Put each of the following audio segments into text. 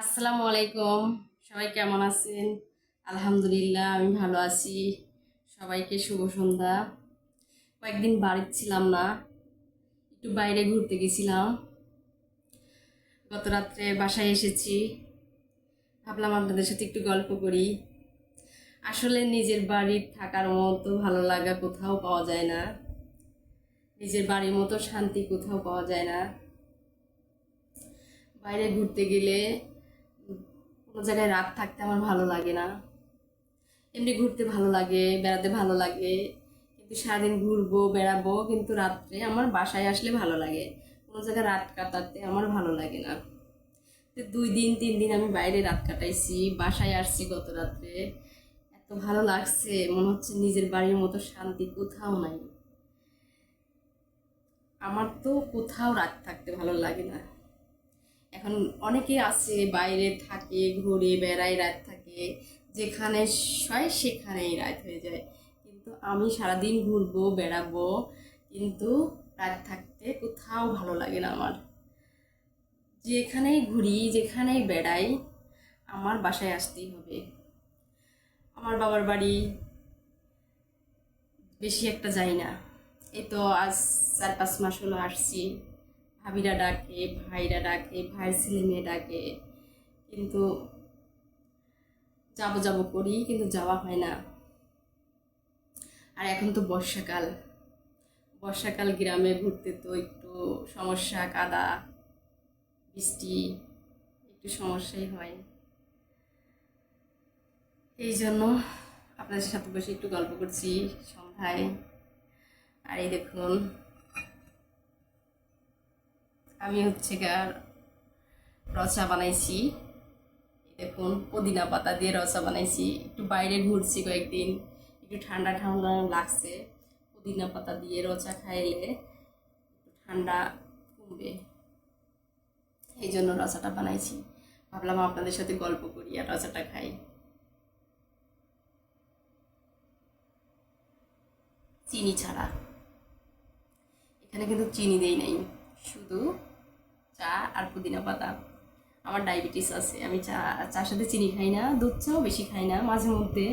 আসসালামু আলাইকুম। সবাই কেমন আছেন? আলহামদুলিল্লাহ, আমি ভালো আছি। সবাইকে শুভ সন্ধ্যা। কয়েকদিন বাড়িতে ছিলাম না, একটু বাইরে ঘুরতে গেছিলাম। গত রাত্রে বাসায় এসেছি। ভাবলাম আপনাদের সাথে একটু গল্প করি। আসলে নিজের বাড়ির থাকার মতো ভালো লাগা কোথাও পাওয়া যায় না। নিজের বাড়ির মতো শান্তি কোথাও পাওয়া যায় না। বাইরে ঘুরতে গেলে কোনো জায়গায় রাত থাকতে আমার ভালো লাগে না। এমনি ঘুরতে ভালো লাগে, বেড়াতে ভালো লাগে, কিন্তু সারাদিন ঘুরবো, বেড়াবো, কিন্তু রাত্রে আমার বাসায় আসলে ভালো লাগে। কোনো জায়গায় রাত কাটাতে আমার ভালো লাগে না। তো দুই দিন, তিন দিন আমি বাইরে রাত কাটাইছি, বাসায় আসছি গত রাত্রে। এত ভালো লাগছে, মনে হচ্ছে নিজের বাড়ির মতো শান্তি কোথাও নাই। আমার তো কোথাও রাত থাকতে ভালো লাগে না। এখন অনেকে আছে, বাইরে থাকে, ঘুরে বেড়ায়, রাত থাকে, যেখানে শয় সেখানেই রাত হয়ে যায়। কিন্তু আমি সারাদিন ঘুরবো, বেড়াবো, কিন্তু রাত থাকতে কোথাও ভালো লাগে না আমার। যেখানেই ঘুরি, যেখানেই বেড়াই, আমার বাসায় আসতেই হবে। আমার বাবার বাড়ি বেশি একটা যাই না। এই তো আজ চার পাঁচ মাস হলো আসছি। ভাবিরা ডাকে, ভাইরা ডাকে, ভাইয়ের ছেলে মেয়ে ডাকে। কিন্তু যাব যাব করি, কিন্তু যাওয়া হয় না। আর এখন তো বর্ষাকাল। বর্ষাকাল গ্রামে ঘুরতে তো একটু সমস্যা, কাদা, বৃষ্টি, একটু সমস্যাই হয়। এই জন্য আপনাদের সাথে বসে একটু গল্প করছি সন্ধ্যায়। আর এই দেখুন আমি হচ্ছে গার রসা বানাইছি। দেখুন, পুদিনা পাতা দিয়ে রসা বানাইছি। একটু বাইরে ঘুরছি কয়েকদিন, একটু ঠান্ডা ঠান্ডা লাগছে। পুদিনা পাতা দিয়ে রচা খাইলে ঠান্ডা কমবে। এই জন্য রসাটা বানাইছি। ভাবলাম আপনাদের সাথে গল্প করি আর রসাটা খাই। চিনি ছাড়া। এখানে কিন্তু চিনি দেই নাই, শুধু আর পুদিনা পাতা। আমার ডায়াবেটিস আছে, আমি চা, চার সাথে চিনি খাই না, দুধ চাও বেশি খাই না, মাঝে মধ্যে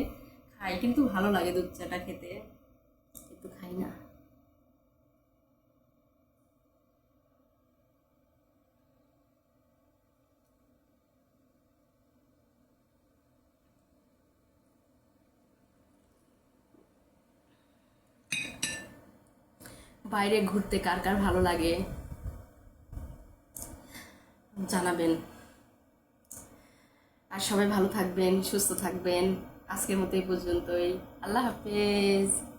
খাই, কিন্তু ভালো লাগে দুধ চাটা খেতে, কিন্তু খাই না। বাইরে ঘুরতে কার কার ভালো লাগে? জানাবেন। আর সবাই ভালো থাকবেন সুস্থ থাকবেন। আজকের মতো এই পর্যন্তই। আল্লাহ হাফেজ।